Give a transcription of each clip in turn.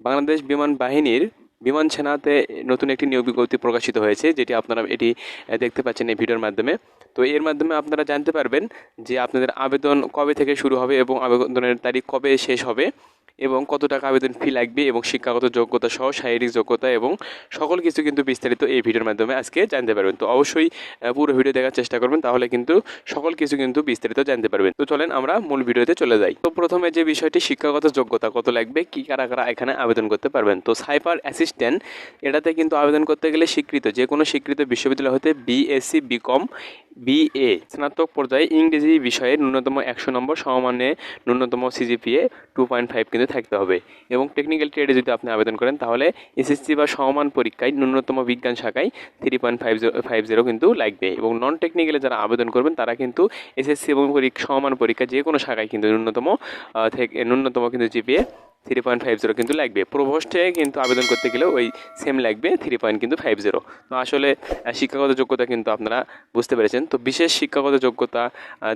বাংলাদেশ বিমান বাহিনীর বিমান সেনাতে নতুন একটি নিয়োগ বিজ্ঞপ্তি প্রকাশিত হয়েছে, যেটি আপনারা এটি দেখতে পাচ্ছেন এই ভিডিওর মাধ্যমে। তো এর মাধ্যমে আপনারা জানতে পারবেন যে আপনাদের আবেদন কবে থেকে শুরু হবে এবং আবেদনের তারিখ কবে শেষ হবে। এবং কত টাকা আবেদন ফি লাগবে এবং শিক্ষাগত যোগ্যতা সহ শারীরিক যোগ্যতা এবং সকল কিছু কিন্তু বিস্তারিত এই ভিডিওর মাধ্যমে আজকে জানতে পারবেন। তো অবশ্যই পুরো ভিডিও দেখার চেষ্টা করবেন, তাহলে কিন্তু সকল কিছু কিন্তু বিস্তারিত জানতে পারবেন। তো চলেন আমরা মূল ভিডিওতে চলে যাই। তো প্রথমে যে বিষয়টি, শিক্ষাগত যোগ্যতা কত লাগবে? কি কারা কারা এখানে আবেদন করতে পারবেন? তো সাইপার অ্যাসিস্ট্যান্ট, এটাতে কিন্তু আবেদন করতে গেলে স্বীকৃত, যে কোনো স্বীকৃত বিশ্ববিদ্যালয় হতে বিএসসি বিকম বিএ স্নাতক পর্যায়ে ইংরেজি বিষয়ে ন্যূনতম একশো নম্বর সমমানে ন্যূনতম সিজিপিএ টু পয়েন্ট ফাইভ কিন্তু থাকতে হবে। এবং টেকনিক্যাল ট্রেডে যদি আপনি আবেদন করেন, তাহলে এসএসসি বা সমমান পরীক্ষায় ন্যূনতম বিজ্ঞান শাখায় three point five zero five zero কিন্তু লাগবে। এবং নন টেকনিক্যালে যারা আবেদন করবেন, তারা কিন্তু এসএসসি এবং সমমান পরীক্ষা যে কোনো শাখায় কিন্তু ন্যূনতম থেকে, ন্যূনতম কিন্তু GPA three point five zero কিন্তু লাগবে। প্রভোস্টে কিন্তু আবেদন করতে গেলে ওই সেম লাগবে থ্রি পয়েন্ট কিন্তু ফাইভ জিরো তো আসলে শিক্ষাগত যোগ্যতা কিন্তু আপনারা বুঝতে পেরেছেন। তো বিশেষ শিক্ষাগত যোগ্যতা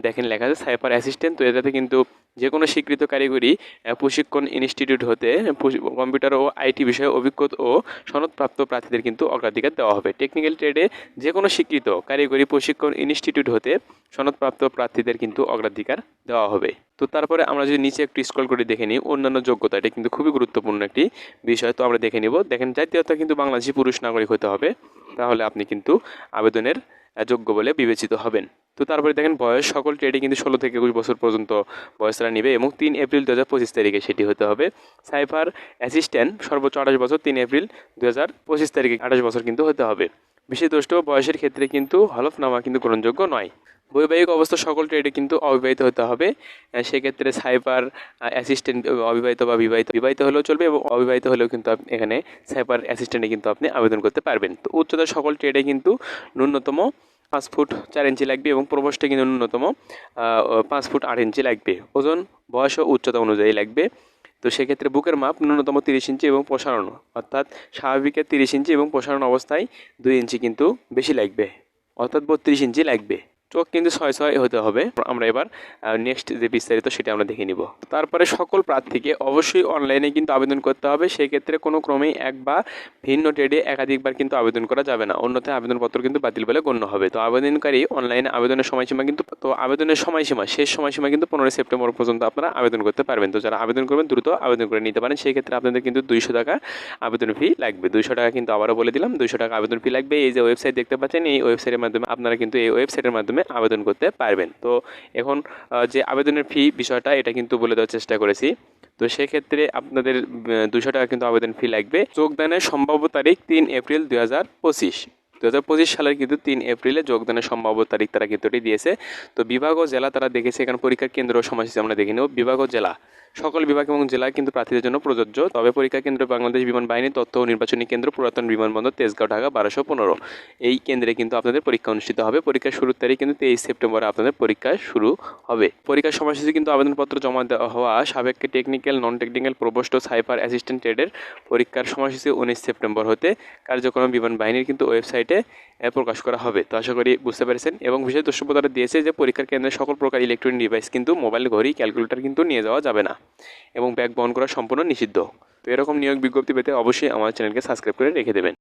দেখেন লেখা আছে সাইবার অ্যাসিস্ট্যান্ট তো এটাতে কিন্তু যে কোনো স্বীকৃত কারিগরি প্রশিক্ষণ ইনস্টিটিউট হতে কম্পিউটার ও আইটি বিষয়ে অভিজ্ঞতা ও সনদপ্রাপ্ত প্রার্থীদের কিন্তু অগ্রাধিকার দেওয়া হবে। টেকনিক্যাল ট্রেডে যে কোনো স্বীকৃত কারিগরি প্রশিক্ষণ ইনস্টিটিউট হতে সনদপ্রাপ্ত প্রার্থীদের কিন্তু অগ্রাধিকার দেওয়া হবে। তো তারপরে আমরা যদি নিচে একটু স্ক্রল করে দেখে নিই, অন্যান্য যোগ্যতা, এটা কিন্তু খুবই গুরুত্বপূর্ণ একটি বিষয়। তো আমরা দেখে নিব, দেখেন জাতীয়তা কিন্তু বাংলাদেশি পুরুষ নাগরিক হতে হবে। তাহলে আপনি কিন্তু আবেদনের যোগ্য বলে বিবেচিত হবেন। তো তারপরে দেখেন বয়স, সকল ট্রেডে কিন্তু ষোলো থেকে একুশ বছর পর্যন্ত বয়সরা নিবে এবং তিন এপ্রিল দু হাজার পঁচিশ তারিখে সেটি হতে হবে। সাইফার অ্যাসিস্ট্যান্ট সর্বোচ্চ আঠাশ বছর, তিন এপ্রিল দু হাজার পঁচিশ তারিখে আঠাশ বছর কিন্তু হতে হবে। বিশেষদোষ্ট বয়সের ক্ষেত্রে কিন্তু হলফনামা কিন্তু গ্রহণযোগ্য নয়। বৈবাহিক অবস্থা, সকল ট্রেডে কিন্তু অবিবাহিত হতে হবে। সেক্ষেত্রে সাইবার অ্যাসিস্ট্যান্ট অবিবাহিত বা বিবাহিত বিবাহিত হলেও চলবে এবং অবিবাহিত হলেও কিন্তু এখানে সাইবার অ্যাসিস্ট্যান্টে কিন্তু আপনি আবেদন করতে পারবেন। তো উচ্চতা সকল ট্রেডে কিন্তু ন্যূনতম পাঁচ ফুট চার ইঞ্চি লাগবে এবং প্রবোস্টে কিন্তু ন্যূনতম পাঁচ ফুট আট ইঞ্চি লাগবে। ওজন, বয়স ও উচ্চতা অনুযায়ী লাগবে। তো সেক্ষেত্রে বুকের মাপ ন্যূনতম তিরিশ ইঞ্চি এবং প্রসারণ, অর্থাৎ স্বাভাবিকের তিরিশ ইঞ্চি এবং প্রসারণ অবস্থায় দুই ইঞ্চি কিন্তু বেশি লাগবে, অর্থাৎ বত্রিশ ইঞ্চি লাগবে। চোখ কিন্তু ছয় ছয় হতে হবে। আমরা এবার নেক্সট যে বিস্তারিত সেটা আমরা দেখে নিব। তারপরে সকল প্রার্থীকে অবশ্যই অনলাইনে কিন্তু আবেদন করতে হবে। সেক্ষেত্রে কোনো ক্রমেই এক বা ভিন্ন ট্রেডে একাধিকবার কিন্তু আবেদন করা যাবে না। অন্যথায় আবেদনপত্র কিন্তু বাতিল বলে গণ্য হবে। তো আবেদনকারী অনলাইনে আবেদনের সময়সীমা কিন্তু, তো আবেদনের সময়সীমা, শেষ সময়সীমা কিন্তু পনেরোই সেপ্টেম্বর পর্যন্ত আপনারা আবেদন করতে পারবেন। তো যারা আবেদন করবেন, দ্রুত আবেদন করে নিতে পারেন। সেই ক্ষেত্রে আপনাদের কিন্তু দুইশো টাকা আবেদন ফি লাগবে। দুইশো টাকা কিন্তু আবারও বলে দিলাম, দুইশো টাকা আবেদন ফি লাগবে। এই যে ওয়েবসাইট দেখতে পাচ্ছেন, এই ওয়েবসাইটের মাধ্যমে আপনারা কিন্তু এই ওয়েবসাইটের মাধ্যমে আবেদন করতে পারবেন। তো এখন যে আবেদনের ফি বিষয়টা, এটা কিন্তু বলে দেওয়ার চেষ্টা করেছি। তো সেক্ষেত্রে আপনাদের দুশো টাকা কিন্তু আবেদন ফি লাগবে। যোগদানের সম্ভাব্য তারিখ তিন এপ্রিল দুই হাজার পঁচিশ। দু হাজার পঁচিশ সালের কিন্তু তিন এপ্রিলে যোগদানের সম্ভাব্য তারিখ তারা কিন্তু এটি দিয়েছে। তো বিভাগ ও জেলা তারা দেখেছে, এখানে পরীক্ষার কেন্দ্র সময়সূচি আমরা দেখে নেব। বিভাগ ও জেলা। সকল বিভাগ এবং জেলায় কিন্তু প্রার্থীদের জন্য প্রযোজ্য। তবে পরীক্ষা কেন্দ্র বাংলাদেশ বিমান বাহিনী, তথ্য ও নির্বাচনী কেন্দ্র, পুরাতন বিমানবন্দর, তেজগাঁও, ঢাকা, বারোশো পনেরো। এই কেন্দ্রে কিন্তু আপনাদের পরীক্ষা অনুষ্ঠিত হবে। পরীক্ষার শুরুর তারিখ কিন্তু তেইশ সেপ্টেম্বরে আপনাদের পরীক্ষা শুরু হবে। পরীক্ষার সময়সূচি কিন্তু আবেদনপত্র জমা দেওয়া হওয়া সাবেককে টেকনিক্যাল নন টেকনিক্যাল প্রবোস্ট ও সাইফার অ্যাসিস্ট্যান্ট ট্রেডের পরীক্ষার সময়সূচি উনিশ সেপ্টেম্বর হতে। কার্যক্রম বিমান বাহিনীর কিন্তু ওয়েবসাইটে প্রকাশ করা হবে। তো আশা করি বুঝতে পেরেছেন। এবং বিশেষ দ্রষ্টব্যতারা দিয়েছে যে, পরীক্ষার কেন্দ্রে সকল প্রকার ইলেকট্রনিক ডিভাইস কিন্তু মোবাইল ঘড়ি ক্যালকুলেটর কিন্তু নিয়ে যাওয়া যাবে না এবং ব্যাগ বহন করা সম্পূর্ণ নিষিদ্ধ। তো এরকম নিয়োগ বিজ্ঞপ্তি পেতে অবশ্যই আমার চ্যানেলকে সাবস্ক্রাইব করে রেখে দেবেন।